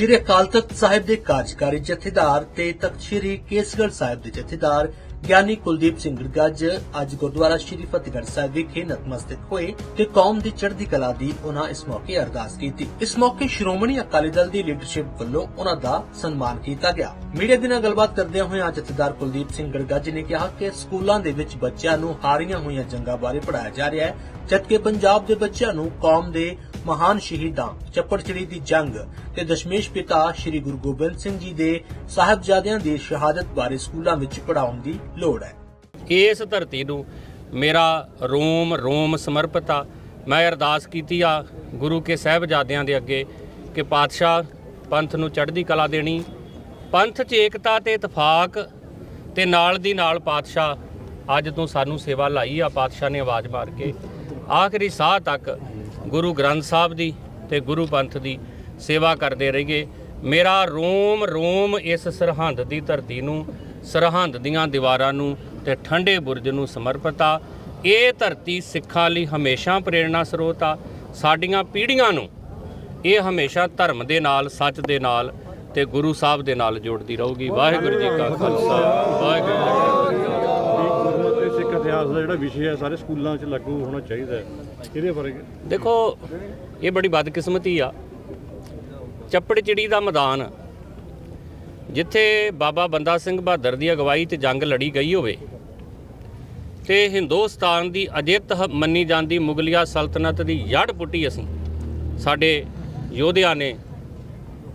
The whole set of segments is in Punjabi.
ਸ਼੍ਰੀ ਅਕਾਲ ਤਖਤ ਸਾਹਿਬ ਦੇ ਕਾਰਜਕਾਰੀ ਜਥੇਦਾਰ ਤੇ ਤਖਤ ਸ਼੍ਰੀ ਕੇਸਗੜ੍ਹ ਸਾਹਿਬ ਦੇ ਜਥੇਦਾਰ ਗਿਆਨੀ ਕੁਲਦੀਪ ਸਿੰਘ ਗੱਜ ਅੱਜ ਗੁਰਦੁਆਰਾ ਸ਼੍ਰੀ ਫਤਿਹਗੜ੍ਹ ਸਾਹਿਬ ਵਿਖੇ ਨਤਮਸਤਕ ਹੋਏ ਤੇ ਕੌਮ ਦੀ ਚੜ੍ਹਦੀ ਕਲਾ ਦੀ ਉਹਨਾਂ ਇਸ ਮੌਕੇ ਅਰਦਾਸ ਕੀਤੀ। ਇਸ ਮੌਕੇ ਸ਼੍ਰੋਮਣੀ ਅਕਾਲੀ ਦਲ ਦੀ ਲੀਡਰਸ਼ਿਪ ਵੱਲੋਂ ਉਹਨਾਂ ਦਾ ਸਨਮਾਨ ਕੀਤਾ ਗਿਆ। ਮੀਡੀਆ ਦੇ ਨਾਲ ਗੱਲਬਾਤ ਕਰਦਿਆਂ ਹੋਇਆਂ ਜਥੇਦਾਰ ਕੁਲਦੀਪ ਸਿੰਘ ਗੜਗੱਜ ਨੇ ਕਿਹਾ ਕਿ ਸਕੂਲਾਂ ਦੇ ਵਿੱਚ ਬੱਚਿਆਂ ਨੂੰ ਹਾਰੀਆਂ ਹੋਈਆਂ ਜੰਗਾਂ ਬਾਰੇ ਪੜਾਇਆ ਜਾ ਰਿਹਾ ਹੈ, ਜਦਕਿ ਪੰਜਾਬ ਦੇ ਬੱਚਿਆਂ ਨੂੰ ਕੌਮ ਦੇ ਮਹਾਨ ਸ਼ਹੀਦਾਂ ਚੱਪੜਚਿੜੀ ਦੀ ਜੰਗ ਤੇ ਦਸ਼ਮੇਸ਼ ਪਿਤਾ ਸ੍ਰੀ ਗੁਰੂ ਗੋਬਿੰਦ ਸਿੰਘ ਜੀ ਦੇ ਸਾਹਿਬਜ਼ਾਦਿਆਂ ਦੀ ਸ਼ਹਾਦਤ ਬਾਰੇ ਸਕੂਲਾਂ ਵਿੱਚ ਪੜ੍ਹਾਉਣ ਦੀ ਲੋੜ ਹੈ। ਇਸ ਧਰਤੀ ਨੂੰ ਮੇਰਾ ਰੋਮ ਰੋਮ ਸਮਰਪਿਤ ਮੈਂ ਅਰਦਾਸ ਕੀਤੀ ਆ ਗੁਰੂ ਕੇ ਸਹਿਬਜ਼ਾਦਿਆਂ ਦੇ ਅੱਗੇ ਕਿ ਪਾਤਸ਼ਾਹ ਪੰਥ ਨੂੰ ਚੜ੍ਹਦੀ ਕਲਾ ਦੇਣੀ, ਪੰਥ 'ਚ ਏਕਤਾ ਤੇ ਇਤਫਾਕ ਤੇ ਨਾਲ ਦੀ ਨਾਲ ਪਾਤਸ਼ਾਹ ਅੱਜ ਤੋਂ ਸਾਨੂੰ ਸੇਵਾ ਲਾਈ ਆ, ਪਾਤਸ਼ਾਹ ਨੇ ਆਵਾਜ਼ ਮਾਰ ਕੇ। ਆਖਰੀ ਸਾਹ ਤੱਕ ਗੁਰੂ ਗ੍ਰੰਥ ਸਾਹਿਬ ਦੀ ਤੇ ਗੁਰੂ ਪੰਥ ਦੀ ਸੇਵਾ ਕਰਦੇ ਰਹੀਏ। ਮੇਰਾ ਰੋਮ ਰੋਮ ਇਸ ਸਰਹੰਦ ਦੀ ਧਰਤੀ ਨੂੰ, ਸਰਹੰਦ ਦੀਆਂ ਦੀਵਾਰਾਂ ਨੂੰ ਤੇ ਠੰਡੇ ਬੁਰਜ ਨੂੰ ਸਮਰਪਿਤ ਆ। ਇਹ ਧਰਤੀ ਸਿੱਖਾਂ ਲਈ ਹਮੇਸ਼ਾ ਪ੍ਰੇਰਣਾ ਸਰੋਤ ਆ। ਸਾਡੀਆਂ ਪੀੜ੍ਹੀਆਂ ਨੂੰ ਇਹ ਹਮੇਸ਼ਾ ਧਰਮ ਦੇ ਨਾਲ, ਸੱਚ ਦੇ ਨਾਲ ਤੇ ਗੁਰੂ ਸਾਹਿਬ ਦੇ ਨਾਲ ਜੋੜਦੀ ਰਹੂਗੀ। ਵਾਹਿਗੁਰੂ ਜੀ ਕਾ ਖਾਲਸਾ, ਵਾਹਿਗੁਰੂ ਤੇ ਦਾ ਜਿਹੜਾ ਵਿਸ਼ੇ ਹੈ ਸਾਰੇ ਸਕੂਲਾਂ 'ਚ ਲਾਗੂ ਹੋਣਾ ਚਾਹੀਦਾ ਹੈ। ਇਹਦੇ ਬਾਰੇ ਦੇਖੋ, ਇਹ ਬੜੀ ਬਦਕਿਸਮਤੀ ਆ। ਚੱਪੜ ਚਿੜੀ ਦਾ ਮੈਦਾਨ, ਜਿੱਥੇ ਬਾਬਾ ਬੰਦਾ ਸਿੰਘ ਬਹਾਦਰ ਦੀ ਅਗਵਾਈ ਤੇ ਜੰਗ ਲੜੀ ਗਈ ਹੋਵੇ, ਤੇ ਹਿੰਦੁਸਤਾਨ ਦੀ ਅਜਿੱਤ ਮੰਨੀ ਜਾਂਦੀ ਮੁਗਲਿਆ ਸਲਤਨਤ ਦੀ ਜੜ ਪੁੱਟੀ ਅਸੀਂ, ਸਾਡੇ ਯੋਧਿਆਂ ਨੇ,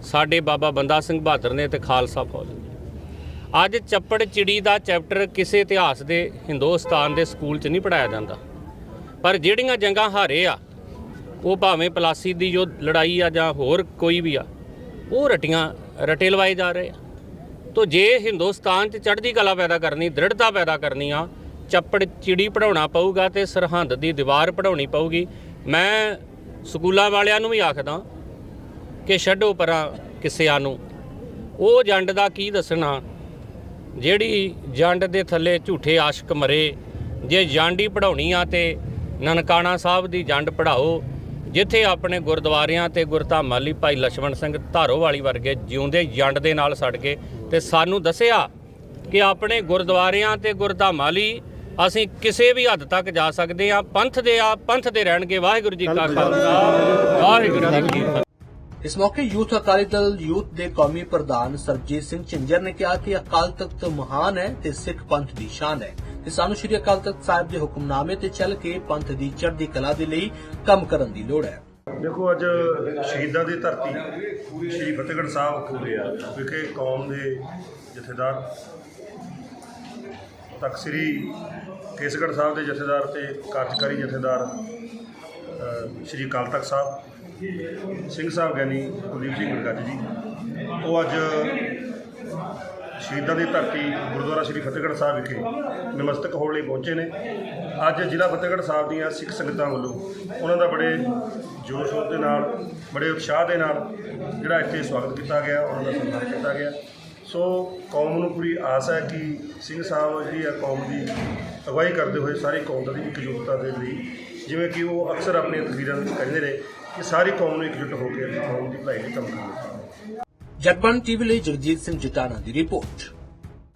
ਸਾਡੇ ਬਾਬਾ ਬੰਦਾ ਸਿੰਘ ਬਹਾਦਰ ਨੇ ਤੇ ਖਾਲਸਾ ਫੌਜ ਨੇ। ਅੱਜ ਚੱਪੜ ਚਿੜੀ ਦਾ ਚੈਪਟਰ ਕਿਸੇ ਇਤਿਹਾਸ ਦੇ ਹਿੰਦੁਸਤਾਨ ਦੇ ਸਕੂਲ 'ਚ ਨਹੀਂ ਪੜਾਇਆ ਜਾਂਦਾ। ਪਰ ਜਿਹੜੀਆਂ ਜੰਗਾਂ ਹਾਰੇ ਆ, ਉਹ ਭਾਵੇਂ ਪਲਾਸੀ ਦੀ ਜੋ ਲੜਾਈ ਆ ਜਾਂ ਹੋਰ ਕੋਈ ਵੀ ਆ, ਉਹ ਰਟੀਆਂ, ਰਟੇ ਲਵਾਏ ਜਾ ਰਹੇ ਆ। ਤੋ ਜੇ ਹਿੰਦੁਸਤਾਨ 'ਚ ਚੜ੍ਹਦੀ ਕਲਾ ਪੈਦਾ ਕਰਨੀ, ਦ੍ਰਿੜਤਾ ਪੈਦਾ ਕਰਨੀ ਆ, ਚੱਪੜ ਚਿੜੀ ਪੜਾਉਣਾ ਪਊਗਾ ਤੇ ਸਰਹੰਦ ਦੀ ਦੀਵਾਰ ਪੜਾਉਣੀ ਪਊਗੀ। ਮੈਂ ਸਕੂਲਾਂ ਵਾਲਿਆਂ ਨੂੰ ਵੀ ਆਖਦਾ ਕਿ ਛੱਡੋ ਪਰਾਂ ਕਿਸਿਆਂ ਨੂੰ। ਉਹ ਜੰਡ ਦਾ ਕੀ ਦੱਸਣਾ? ਜਿਹੜੀ ਜੰਡ ਦੇ ਥੱਲੇ ਝੂਠੇ ਆਸ਼ਕ ਮਰੇ ਜੇ ਜੰਡ ਪੜਾਉਣੀ ਆ ਤੇ ਨਨਕਾਣਾ ਸਾਹਿਬ ਦੀ ਜੰਡ ਪੜਾਓ ਜਿੱਥੇ ਆਪਣੇ ਗੁਰਦੁਆਰਿਆਂ ਤੇ ਗੁਰਧਾਮਾਂ ਲਈ ਭਾਈ ਲਛਮਣ ਸਿੰਘ ਧਾਰੋਵਾਲੀ ਵਰਗੇ ਜਿਉਂਦੇ ਜੰਡ ਦੇ ਨਾਲ ਸੜ ਗਏ ਤੇ ਸਾਨੂੰ ਦੱਸਿਆ ਕਿ ਆਪਣੇ ਗੁਰਦੁਆਰਿਆਂ ਤੇ ਗੁਰਧਾਮਾਂ ਲਈ ਅਸੀਂ ਕਿਸੇ ਵੀ ਹੱਦ ਤੱਕ ਜਾ ਸਕਦੇ ਆ ਪੰਥ ਦੇ ਆ ਪੰਥ ਦੇ ਰਹਿਣਗੇ। ਵਾਹਿਗੁਰੂ ਜੀ ਕਾ ਖਾਲਸਾ। ਵਾਹਿਗੁਰੂ ਜੀ ਕੀ ਫਤਿਹ। ਇਸ ਮੌਕੇ ਯੂਥ ਅਕਾਲੀ ਦਲ, ਯੂਥ ਦੇ ਕੌਮੀ ਪ੍ਰਧਾਨ ਸਰਬਜੀਤ ਸਿੰਘ ਝਿੰਜਰ ਨੇ ਕਿਹਾ ਕਿ ਅਕਾਲ ਤਖਤ ਮਹਾਨ ਹੈ ਤੇ ਸਿੱਖ ਪੰਥ ਦੀ ਸ਼ਾਨ ਹੈ। ਤੇ ਸਾਨੂੰ ਸ਼੍ਰੀ ਅਕਾਲ ਤਖਤ ਸਾਹਿਬ ਦੇ ਹੁਕਮਨਾਮੇ ਤੇ ਚੱਲ ਕੇ ਪੰਥ ਦੀ ਚੜ੍ਹਦੀ ਕਲਾ ਦੇ ਲਈ ਕੰਮ ਕਰਨ ਦੀ ਲੋੜ ਹੈ। ਦੇਖੋ, ਅੱਜ ਸ਼ਹੀਦਾਂ ਦੀ ਧਰਤੀ ਸ਼੍ਰੀ ਫਤਿਹਗੜ੍ਹ ਸਾਹਿਬ ਵਿਖੇ ਕੌਮ ਦੇ ਜਥੇਦਾਰ ਤਖਤ ਸ੍ਰੀ ਕੇਸਗੜ੍ਹ ਸਾਹਿਬ ਦੇ ਜਥੇਦਾਰ ਤੇ ਕਾਰਜਕਾਰੀ ਜਥੇਦਾਰ ਸ਼੍ਰੀ ਅਕਾਲ ਤਖਤ ਸਾਹਿਬ ਸਿੰਘ ਸਾਹਿਬ ਗਿਆਨੀ ਕੁਲਦੀਪ ਸਿੰਘ ਗੜਗੱਜ ਜੀ। ਉਹ ਅੱਜ ਸ਼ਹੀਦਾਂ ਦੀ ਧਰਤੀ ਗੁਰਦੁਆਰਾ ਸ਼੍ਰੀ ਫਤਿਹਗੜ੍ਹ ਸਾਹਿਬ ਵਿਖੇ ਨਮਸਤਕ ਹੋਣ ਲਈ ਪਹੁੰਚੇ ਨੇ। ਅੱਜ ਜ਼ਿਲ੍ਹਾ ਫਤਿਹਗੜ੍ਹ ਸਾਹਿਬ ਦੀਆਂ ਸਿੱਖ ਸੰਗਤਾਂ ਵੱਲੋਂ ਉਹਨਾਂ ਦਾ ਬੜੇ ਜੋਸ਼ ਸ਼ੋਰ ਦੇ ਨਾਲ, ਬੜੇ ਉਤਸ਼ਾਹ ਦੇ ਨਾਲ ਜਿਹੜਾ ਇੱਥੇ ਸਵਾਗਤ ਕੀਤਾ ਗਿਆ, ਉਹਨਾਂ ਦਾ ਸਨਮਾਨ ਕੀਤਾ ਗਿਆ। ਸੋ ਕੌਮ ਨੂੰ ਪੂਰੀ ਆਸ ਹੈ ਕਿ ਸਿੰਘ ਸਾਹਿਬ ਜਿਹੜੀ ਆ ਕੌਮ ਦੀ ਅਗਵਾਈ ਕਰਦੇ ਹੋਏ ਸਾਰੀ ਕੌਮ ਦੀ ਇਕਜੁੱਟਤਾ ਦੇ ਲਈ, ਜਿਵੇਂ ਕਿ ਉਹ ਅਕਸਰ ਆਪਣੀਆਂ ਤਕਰੀਰਾਂ ਵਿੱਚ ਕਹਿੰਦੇ ਨੇ ਕਿ ਸਾਰੀ ਕੌਮ ਨੂੰ ਇਕਜੁੱਟ ਹੋ ਕੇ ਕੌਮ ਦੀ ਭਲਾਈ ਲਈ ਕੰਮ ਕਰਨਾ ਜਗਬਨ ਟੀਵੀ ਲਈ ਜਗਜੀਤ ਸਿੰਘ ਜਟਾਣਾ ਦੀ ਰਿਪੋਰਟ।